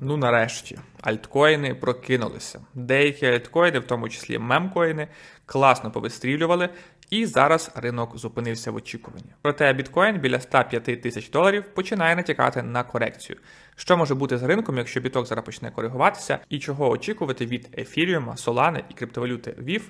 Ну, нарешті, альткоїни прокинулися. Деякі альткоїни, в тому числі мемкоїни, класно повистрілювали, і зараз ринок зупинився в очікуванні. Проте біткоін біля 105 тисяч доларів починає натякати на корекцію. Що може бути з ринком, якщо біток зараз почне коригуватися, і чого очікувати від ефіріума, солани і криптовалюти VIF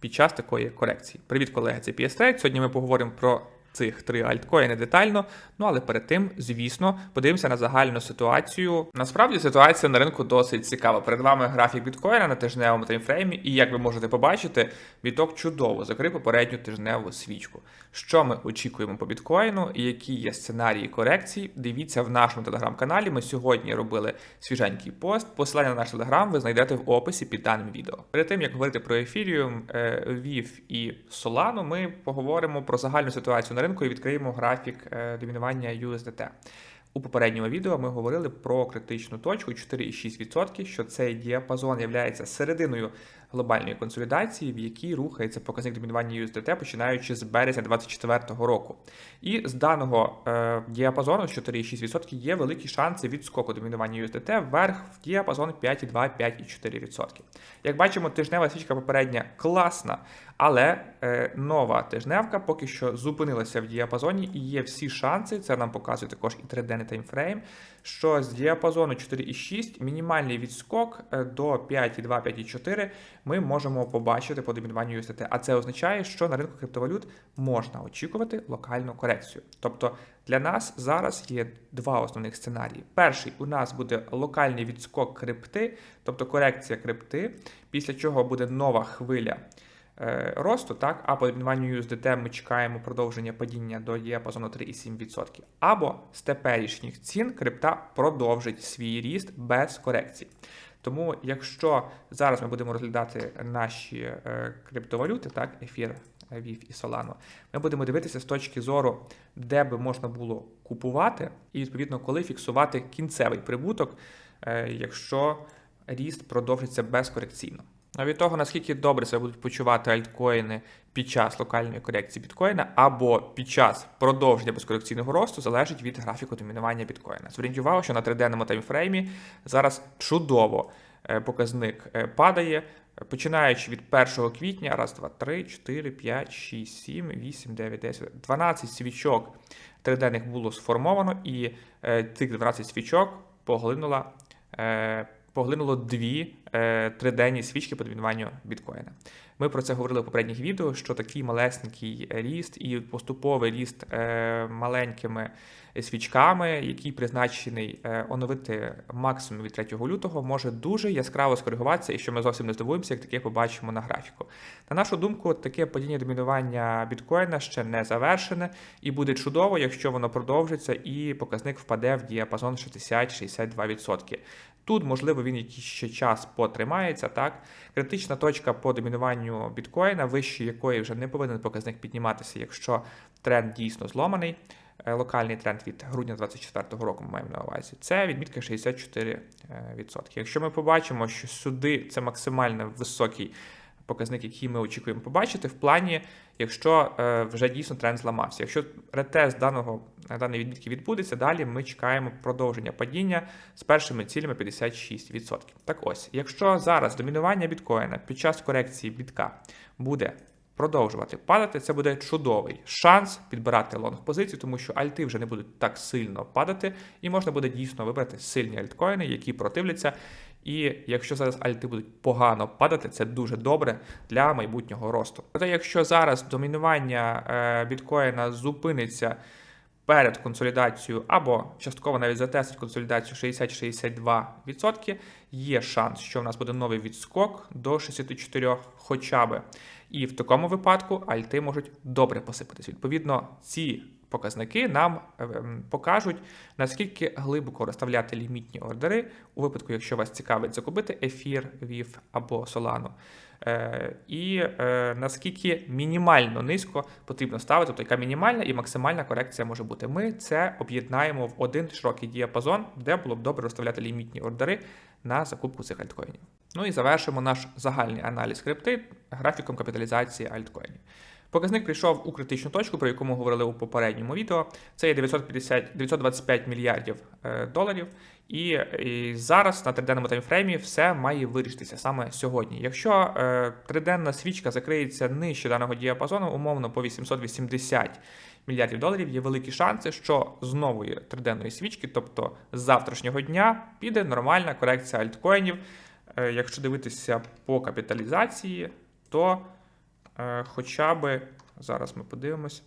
під час такої корекції? Привіт, колеги, це PS Trade. Сьогодні ми поговоримо про цих три альткоїни детально. Ну але перед тим, звісно, подивимося на загальну ситуацію. Насправді ситуація на ринку досить цікава. Перед вами графік біткоїна на тижневому таймфреймі, і як ви можете побачити, біток чудово закрив попередню тижневу свічку. Що ми очікуємо по біткоїну і які є сценарії корекцій? Дивіться в нашому телеграм-каналі. Ми сьогодні робили свіженький пост. Посилання на наш телеграм ви знайдете в описі під даним відео. Перед тим як говорити про ефіріум, VIF і Solana, ми поговоримо про загальну ситуацію на ринку і відкриємо графік е, домінування USDT. У попередньому відео ми говорили про критичну точку 4,6%, що цей діапазон є серединою глобальної консолідації, в якій рухається показник домінування USDT, починаючи з березня 2024 року. І з даного е, діапазону 4,6% є великі шанси відскоку домінування USDT вверх в діапазон 5,2-5,4%. Як бачимо, тижнева свічка попередня класна, але е, нова тижневка поки що зупинилася в діапазоні і є всі шанси, це нам показує також і триденний таймфрейм, що з діапазону 4,6 мінімальний відскок е, до 5,2-5,4 ми можемо побачити по домінуванню USDT. А це означає, що на ринку криптовалют можна очікувати локальну корекцію. Тобто для нас зараз є два основних сценарії. Перший у нас буде локальний відскок крипти, тобто корекція крипти, після чого буде нова хвиля. Е, Росту, так, а по домінуванню USDT ми чекаємо продовження падіння до діапазону 3,7%. Або з теперішніх цін крипта продовжить свій ріст без корекції. Тому, якщо зараз ми будемо розглядати наші е, криптовалюти, так, ефір, VIF і Solana, ми будемо дивитися з точки зору, де би можна було купувати, і відповідно, коли фіксувати кінцевий прибуток, е, якщо ріст продовжиться безкорекційно. А від того, наскільки добре себе будуть почувати альткоїни під час локальної корекції біткоїна або під час продовження безкорекційного росту, залежить від графіку домінування біткоїна. Зверніть увагу, що на триденному таймфреймі зараз чудово е, показник е, падає. Починаючи від 1 квітня, раз, два, три, 4, 5, 6, 7, 8, 9, 10, 12 свічок триденних було сформовано, і е, цих 12 свічок поглинула, е, поглинуло дві триденні свічки по домінуванню біткоїна. Ми про це говорили в попередніх відео, що такий малесенький ріст і поступовий ріст е, маленькими свічками, який призначений е, оновити максимум від 3 лютого, може дуже яскраво скоригуватися, і що ми зовсім не здивуємося, як таке побачимо на графіку. На нашу думку, таке падіння домінування біткоїна ще не завершене, і буде чудово, якщо воно продовжиться і показник впаде в діапазон 60-62%. Тут, можливо, він якийсь ще час потримається. Так, критична точка по домінуванню біткоїна, вище якої вже не повинен показник підніматися, якщо тренд дійсно зломаний. Е, Локальний тренд від грудня 2024 року ми маємо на увазі. Це відмітка 64%. Якщо ми побачимо, що сюди це максимально високий показник, який ми очікуємо побачити, в плані, якщо е, вже дійсно тренд зламався. Якщо ретест даного даної відмітки відбудеться, далі ми чекаємо продовження падіння з першими цілями 56%. Так ось, якщо зараз домінування біткоїна під час корекції бітка буде продовжувати падати, це буде чудовий шанс підбирати лонг позицію, тому що альти вже не будуть так сильно падати, і можна буде дійсно вибрати сильні альткоїни, які противляться. І якщо зараз альти будуть погано падати, це дуже добре для майбутнього росту. Проте, якщо зараз домінування е, біткоїна зупиниться перед консолідацією або частково навіть затестить консолідацію 60-62%, є шанс, що в нас буде новий відскок до 64 хоча би. І в такому випадку альти можуть добре посипатись. Відповідно, ці показники нам ем, покажуть, наскільки глибоко розставляти лімітні ордери у випадку, якщо вас цікавить закупити ефір, вів або солану. Е, і е, наскільки мінімально низько потрібно ставити, тобто яка мінімальна і максимальна корекція може бути. Ми це об'єднаємо в один широкий діапазон, де було б добре розставляти лімітні ордери на закупку цих альткоїнів. Ну і завершимо наш загальний аналіз крипти графіком капіталізації альткоїнів. Показник прийшов у критичну точку, про яку ми говорили у попередньому відео. Це є 950, 925 мільярдів е, доларів. І, і зараз на триденному таймфреймі все має вирішитися саме сьогодні. Якщо е, триденна свічка закриється нижче даного діапазону, умовно по 880 мільярдів доларів, є великі шанси, що з нової триденної свічки, тобто з завтрашнього дня, піде нормальна корекція альткоїнів. Е, якщо дивитися по капіталізації, то хоча би зараз ми подивимось.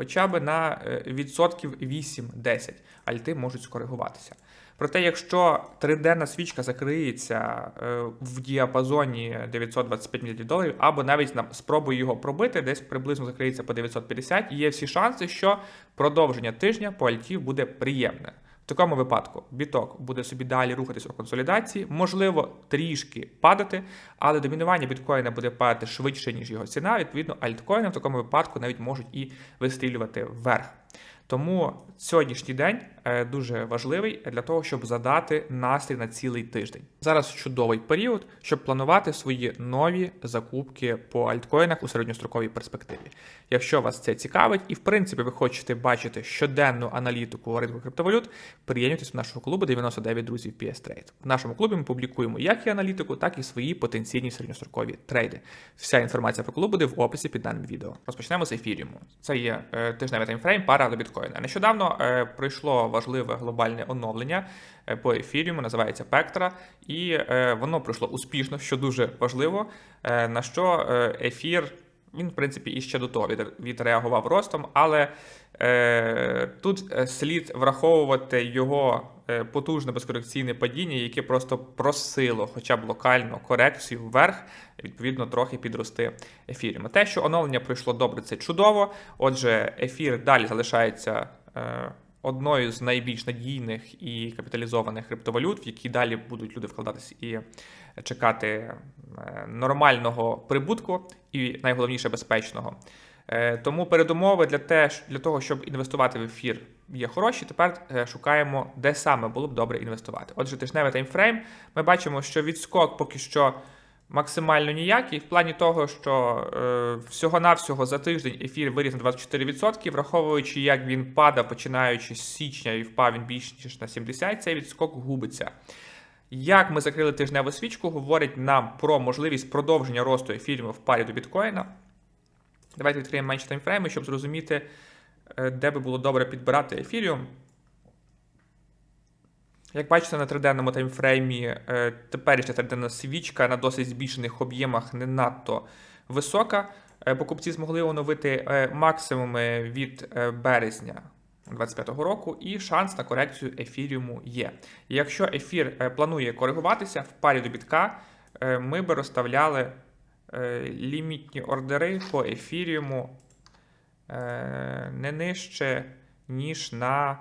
Хоча б на е, відсотків 8-10 альти можуть скоригуватися. Проте, якщо триденна свічка закриється е, в діапазоні 925 мільярдів доларів, або навіть на спробує його пробити, десь приблизно закриється по 950, є всі шанси, що продовження тижня по альті буде приємне. В такому випадку біток буде собі далі рухатись у консолідації, можливо, трішки падати, але домінування біткоїна буде падати швидше, ніж його ціна. Відповідно, альткоїни в такому випадку навіть можуть і вистрілювати вверх. Тому сьогоднішній день дуже важливий для того, щоб задати настрій на цілий тиждень. Зараз чудовий період, щоб планувати свої нові закупки по альткоїнах у середньостроковій перспективі. Якщо вас це цікавить, і в принципі ви хочете бачити щоденну аналітику ринку криптовалют, приєднуйтесь в нашого клубу 99 друзів PS Trade. В нашому клубі ми публікуємо як і аналітику, так і свої потенційні середньострокові трейди. Вся інформація про клуб буде в описі під даним відео. Розпочнемо з ефіріуму. Це є е, тижневий таймфрейм, пара до біткоїна. Нещодавно е, пройшло важливе глобальне оновлення е, по ефіріуму, називається Пектра, і е, воно пройшло успішно, що дуже важливо. Е, на що ефір. Він, в принципі, і ще до того відреагував ростом, але е, тут слід враховувати його потужне безкорекційне падіння, яке просто просило хоча б локальну корекцію вверх, відповідно, трохи підрости ефіром. Те, що оновлення пройшло добре, це чудово. Отже, ефір далі залишається. Е, Одною з найбільш надійних і капіталізованих криптовалют, в які далі будуть люди вкладатися і чекати е, нормального прибутку і найголовніше безпечного. Е, Тому передумови для, те, для того, щоб інвестувати в ефір, є хороші. Тепер е, шукаємо, де саме було б добре інвестувати. Отже, тижневий таймфрейм. Ми бачимо, що відскок поки що максимально ніякий, в плані того, що е, всього-навсього за тиждень ефір виріс на 24%, враховуючи, як він падав, починаючи з січня і впав він більше ніж на 70%, цей відскок губиться. Як ми закрили тижневу свічку, говорить нам про можливість продовження росту ефірів в парі до біткоїна. Давайте відкриємо менші таймфрейми, щоб зрозуміти, е, де би було добре підбирати ефіріум. Як бачите, на триденному таймфреймі е, теперішня триденна свічка на досить збільшених об'ємах не надто висока. Е, Покупці змогли оновити е, максимуми від березня 2025 року, і шанс на корекцію ефіріуму є. Якщо ефір планує коригуватися в парі до бітка, ми би розставляли лімітні ордери по ефіріуму не нижче, ніж на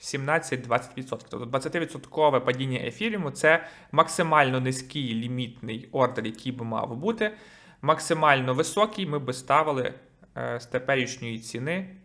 17-20%. Тобто 20% падіння ефіріуму це максимально низький лімітний ордер, який би мав бути. Максимально високий ми би ставили е, з теперішньої ціни,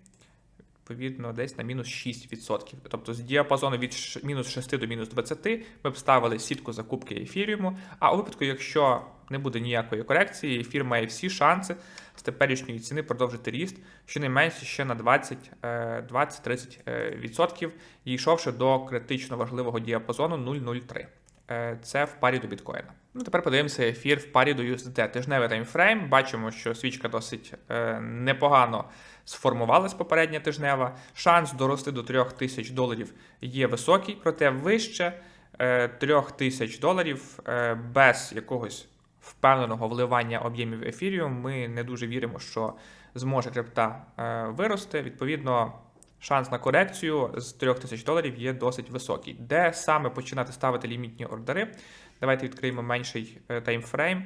відповідно, десь на мінус 6%. Тобто з діапазону від мінус 6 до мінус 20 ми б ставили сітку закупки ефіріуму. А у випадку, якщо не буде ніякої корекції, ефір має всі шанси з теперішньої ціни продовжити ріст, щонайменше ще на 20, е, 20-30%, е, відсотків, і йшовши до критично важливого діапазону 0,03. Е, Це в парі до біткоїна. Ну, тепер подивимося ефір в парі до USDT. Тижневий таймфрейм. Бачимо, що свічка досить е, непогано сформувалась попередня тижнева. Шанс дорости до 3000 доларів є високий, проте вище е, 3000 доларів е, без якогось впевненого вливання об'ємів ефіріум. Ми не дуже віримо, що зможе крипта е, вирости. Відповідно, шанс на корекцію з 3000 доларів є досить високий. Де саме починати ставити лімітні ордери? Давайте відкриємо менший е, таймфрейм.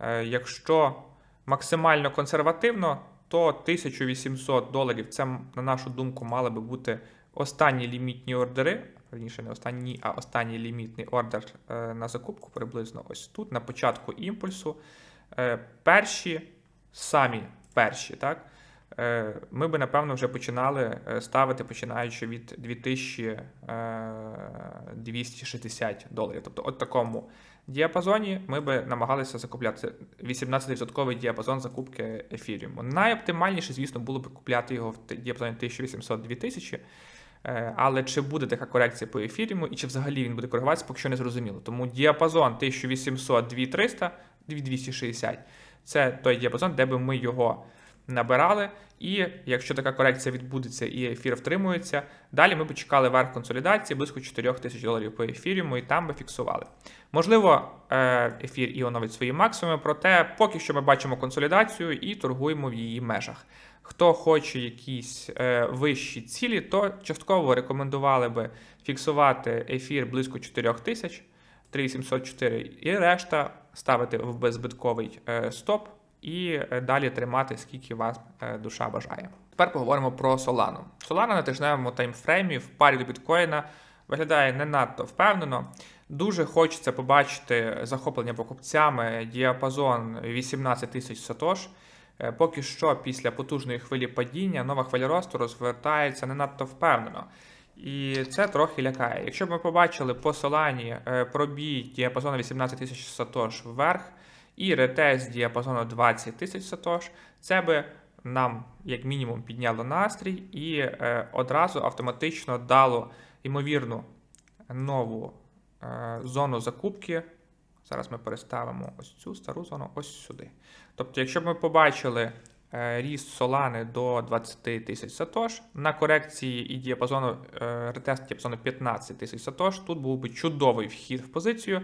Е, Якщо максимально консервативно, то 1800 доларів це, на нашу думку, мали би бути останні лімітні ордери. Верніше, не останні, а останній лімітний ордер е, на закупку приблизно ось тут, на початку імпульсу. Е, Перші, самі перші, так? е, ми би, напевно, вже починали ставити, починаючи від 2260 доларів. Тобто, от такому діапазоні ми би намагалися закупляти 18% діапазон закупки ефіріуму. Найоптимальніше, звісно, було б купляти його в діапазоні 1800-2000. Е, Але чи буде така корекція по ефіріуму і чи взагалі він буде коригуватися, поки що не зрозуміло. Тому діапазон 1800-2300, 2260 це той діапазон, де би ми його набирали. І якщо така корекція відбудеться і ефір втримується, далі ми б чекали верх консолідації близько 4 тисяч доларів по ефіріуму і там би фіксували. Можливо, е, ефір і оновить свої максимуми, проте поки що ми бачимо консолідацію і торгуємо в її межах. Хто хоче якісь е, вищі цілі, то частково рекомендували би фіксувати ефір близько 4 тисяч, 3804, і решта ставити в беззбитковий е, стоп і е, далі тримати, скільки вас е, душа бажає. Тепер поговоримо про Solana. Solana на тижневому таймфреймі в парі до біткоїна виглядає не надто впевнено. Дуже хочеться побачити захоплення покупцями діапазон 18 тисяч сатош. Е, Поки що, після потужної хвилі падіння, нова хвиля росту розвертається не надто впевнено. І це трохи лякає. Якщо б ми побачили по Солані пробій діапазону 18 тисяч сатош вверх і ретест діапазону 20 тисяч сатош, це би нам, як мінімум, підняло настрій і е, одразу автоматично дало ймовірну нову е, зону закупки. Зараз ми переставимо ось цю стару зону ось сюди. Тобто, якщо б ми побачили е, ріст Солани до 20 тисяч сатош, на корекції і діапазону е, ретест діапазону 15 тисяч сатош, тут був би чудовий вхід в позицію,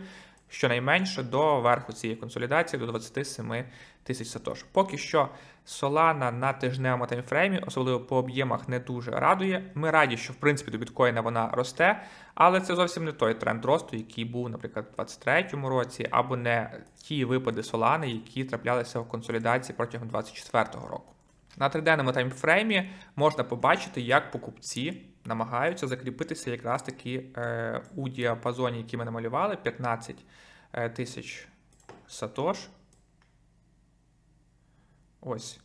щонайменше до верху цієї консолідації до 27 тисяч сатош. Поки що Solana на тижневому таймфреймі, особливо по об'ємах, не дуже радує. Ми раді, що в принципі до біткоїна вона росте, але це зовсім не той тренд росту, який був, наприклад, у 2023 році, або не ті випади Solana, які траплялися в консолідації протягом 2024 року. На триденному таймфреймі можна побачити, як покупці намагаються закріпитися якраз таки е, у діапазоні, який ми намалювали, 15 е, тисяч сатош. Ось,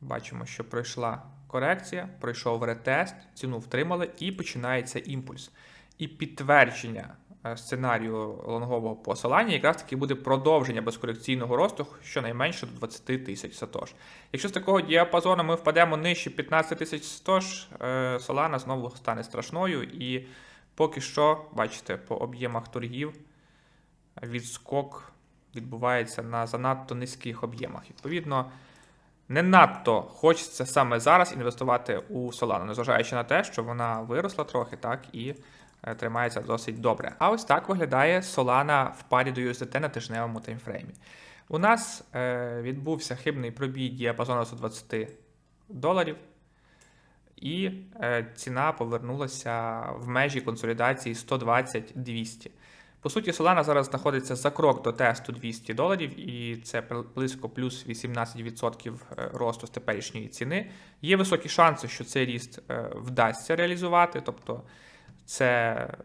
бачимо, що пройшла корекція, пройшов ретест, ціну втримали і починається імпульс. І підтвердження сценарію лонгового по Solana якраз таки буде продовження безкорекційного росту щонайменше до 20 тисяч сатош. Якщо з такого діапазону ми впадемо нижче 15 тисяч сатош, е, Solana знову стане страшною. І поки що, бачите, по об'ємах торгів відскок відбувається на занадто низьких об'ємах. Відповідно, не надто хочеться саме зараз інвестувати у Solana, незважаючи на те, що вона виросла трохи, так і е, тримається досить добре. А ось так виглядає Solana в парі до USDT на тижневому таймфреймі. У нас е, відбувся хибний пробій діапазону 120 доларів, і е, ціна повернулася в межі консолідації 120-200. По суті, Solana зараз знаходиться за крок до тесту 200 доларів, і це близько плюс 18% е, росту з теперішньої ціни. Є високі шанси, що цей ріст е, вдасться реалізувати, тобто це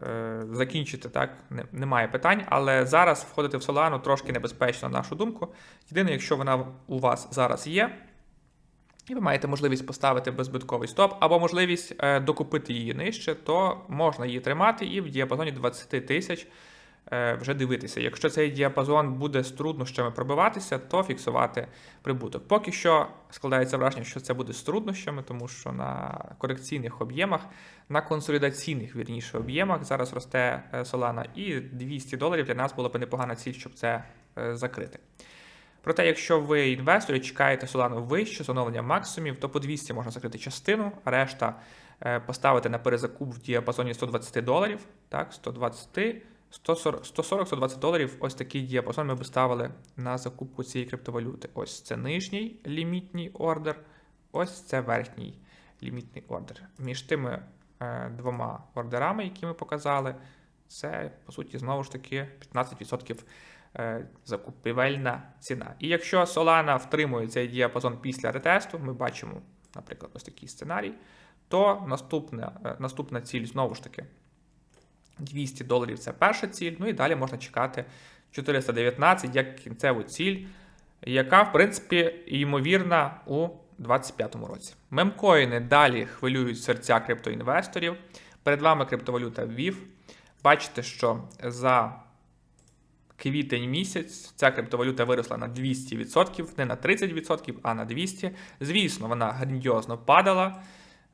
е, закінчити так, немає питань. Але зараз входити в Solana трошки небезпечно, на нашу думку. Єдине, якщо вона у вас зараз є, і ви маєте можливість поставити беззбитковий стоп, або можливість е, докупити її нижче, то можна її тримати і в діапазоні 20 тисяч вже дивитися. Якщо цей діапазон буде з труднощами пробиватися, то фіксувати прибуток. Поки що складається враження, що це буде з труднощами, тому що на корекційних об'ємах, на консолідаційних вірніше об'ємах зараз росте е, Solana, і 200 доларів для нас була б непогана ціль, щоб це е, закрити. Проте, якщо ви інвестор і чекаєте Solana вище оновлення максимумів, то по 200 можна закрити частину, а решта е, поставити на перезакуп в діапазоні 120 доларів. Так, 120, 140-120 доларів. Ось такий діапазон ми б ставили на закупку цієї криптовалюти. Ось це нижній лімітній ордер, ось це верхній лімітний ордер. Між тими е, двома ордерами, які ми показали, це по суті знову ж таки 15% е, закупівельна ціна. І якщо Solana втримує цей діапазон після ретесту, ми бачимо, наприклад, ось такий сценарій, то наступна, е, наступна ціль знову ж таки 200 доларів це перша ціль. Ну і далі можна чекати 419 як кінцеву ціль, яка, в принципі, ймовірна у 2025 році. Мемкоїни далі хвилюють серця криптоінвесторів. Перед вами криптовалюта VIV. Бачите, що за квітень місяць ця криптовалюта виросла на 200%, не на 30%, а на 200%. Звісно, вона грандіозно падала.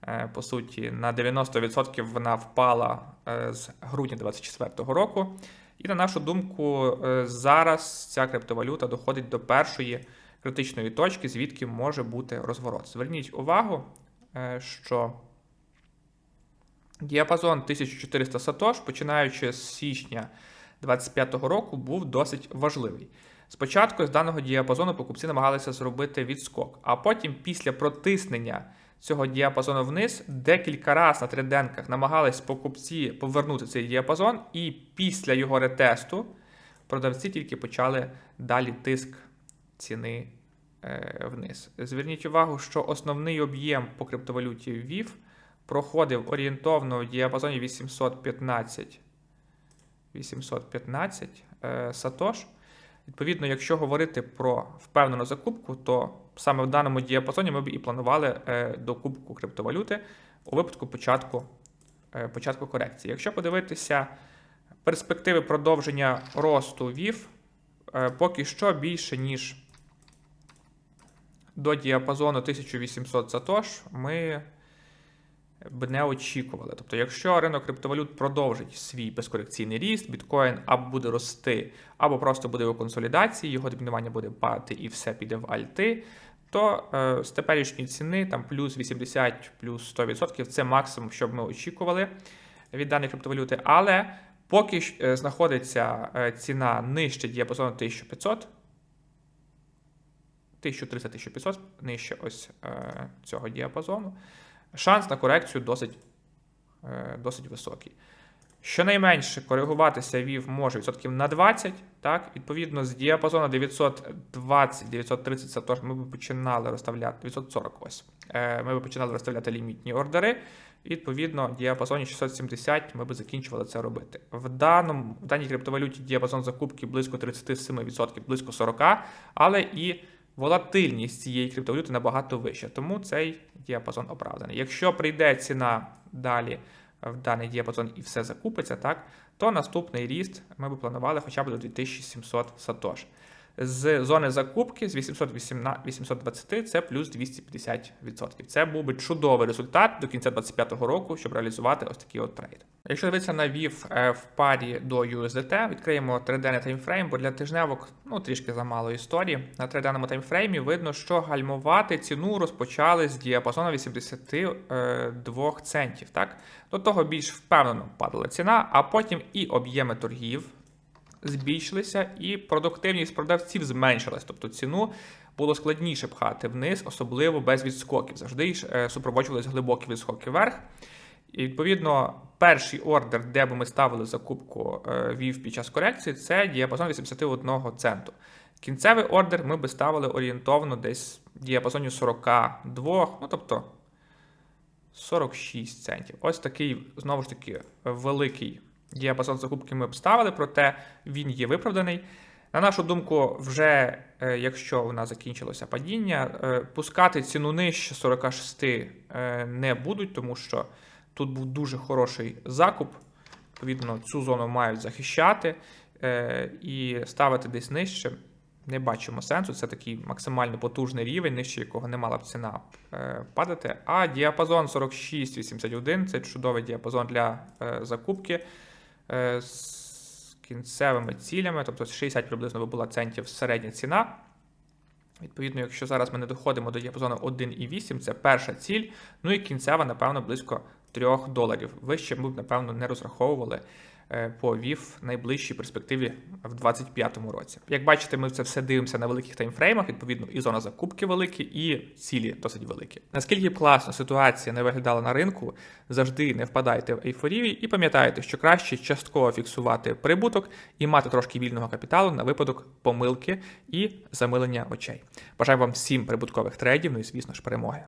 Е, По суті, на 90% вона впала е, з грудня 2024 року. І на нашу думку, е, зараз ця криптовалюта доходить до першої критичної точки, звідки може бути розворот. Зверніть увагу, що діапазон 1400 сатош, починаючи з січня 2025 року, був досить важливий. Спочатку з даного діапазону покупці намагалися зробити відскок, а потім, після протиснення цього діапазону вниз, декілька разів на триденках намагались покупці повернути цей діапазон, і після його ретесту продавці тільки почали далі тиск ціни е, вниз. Зверніть увагу, що основний об'єм по криптовалюті VIF проходив орієнтовно в діапазоні 815 815 е, сатош. Відповідно, якщо говорити про впевнену закупку, то саме в даному діапазоні ми б і планували е, докупку криптовалюти у випадку початку, е, початку корекції. Якщо подивитися перспективи продовження росту VIF, е, поки що більше, ніж до діапазону 1800 сатош, ми б не очікували. Тобто, якщо ринок криптовалют продовжить свій безкорекційний ріст, біткоін або буде рости, або просто буде у консолідації, його домінування буде падати і все піде в альти, то е, з теперішньої ціни там плюс 80, плюс 100% це максимум, що б ми очікували від даної криптовалюти. Але поки е, знаходиться е, ціна нижче діапазону 1500, 1300-1500, нижче ось е, цього діапазону шанс на корекцію досить, е, досить високий. Щонайменше коригуватися вів може відсотків на 20, так, відповідно, з діапазону 920-930 сатош ми б починали розставляти 940 ось. Е, Ми б починали розставляти лімітні ордери. Відповідно, діапазоні 670 ми б закінчували це робити. В даному в даній криптовалюті діапазон закупки близько 37%, близько 40%, але і волатильність цієї криптовалюти набагато вища, тому цей діапазон оправданий. Якщо прийде ціна далі в даний діапазон і все закупиться, так, то наступний ріст ми б планували хоча б до 2700 сатош. З зони закупки з 818 820 це плюс 250%. Це був би чудовий результат до кінця 2025 року, щоб реалізувати ось такий от трейд. Якщо дивитися на VIF е, в парі до USDT, відкриємо триденний таймфрейм, бо для тижневок ну трішки замало історії. На триденному таймфреймі видно, що гальмувати ціну розпочали з діапазону 82 центів. Так до того більш впевнено падала ціна, а потім і об'єми торгів збільшилися, і продуктивність продавців зменшилась. Тобто ціну було складніше пхати вниз, особливо без відскоків. Завжди е, супроводжувались глибокі відскоки вверх. І відповідно, перший ордер, де би ми ставили закупку е, вів під час корекції, це діапазон 81 центу. Кінцевий ордер ми би ставили орієнтовно десь в діапазоні 42, ну тобто 46 центів. Ось такий, знову ж таки, великий діапазон закупки ми б ставили, проте він є виправданий. На нашу думку, вже е, якщо у нас закінчилося падіння, е, пускати ціну нижче 46 е, не будуть, тому що тут був дуже хороший закуп. Відповідно, цю зону мають захищати і ставити десь нижче. Не бачимо сенсу. Це такий максимально потужний рівень, нижче якого не мала б ціна падати. А діапазон 46,81 це чудовий діапазон для закупки з кінцевими цілями, тобто 60 приблизно би була центів середня ціна. Відповідно, якщо зараз ми не доходимо до діапазону 1,8, це перша ціль. Ну і кінцева, напевно, близько 3 доларів. Вище ми б, напевно, не розраховували е, по ВІФ в найближчій перспективі в 2025 році. Як бачите, ми це все дивимося на великих таймфреймах, відповідно, і зона закупки великі, і цілі досить великі. Наскільки б класно ситуація не виглядала на ринку, завжди не впадайте в ейфорію і пам'ятайте, що краще частково фіксувати прибуток і мати трошки вільного капіталу на випадок помилки і замилення очей. Бажаю вам всім прибуткових трейдів, ну і звісно ж перемоги.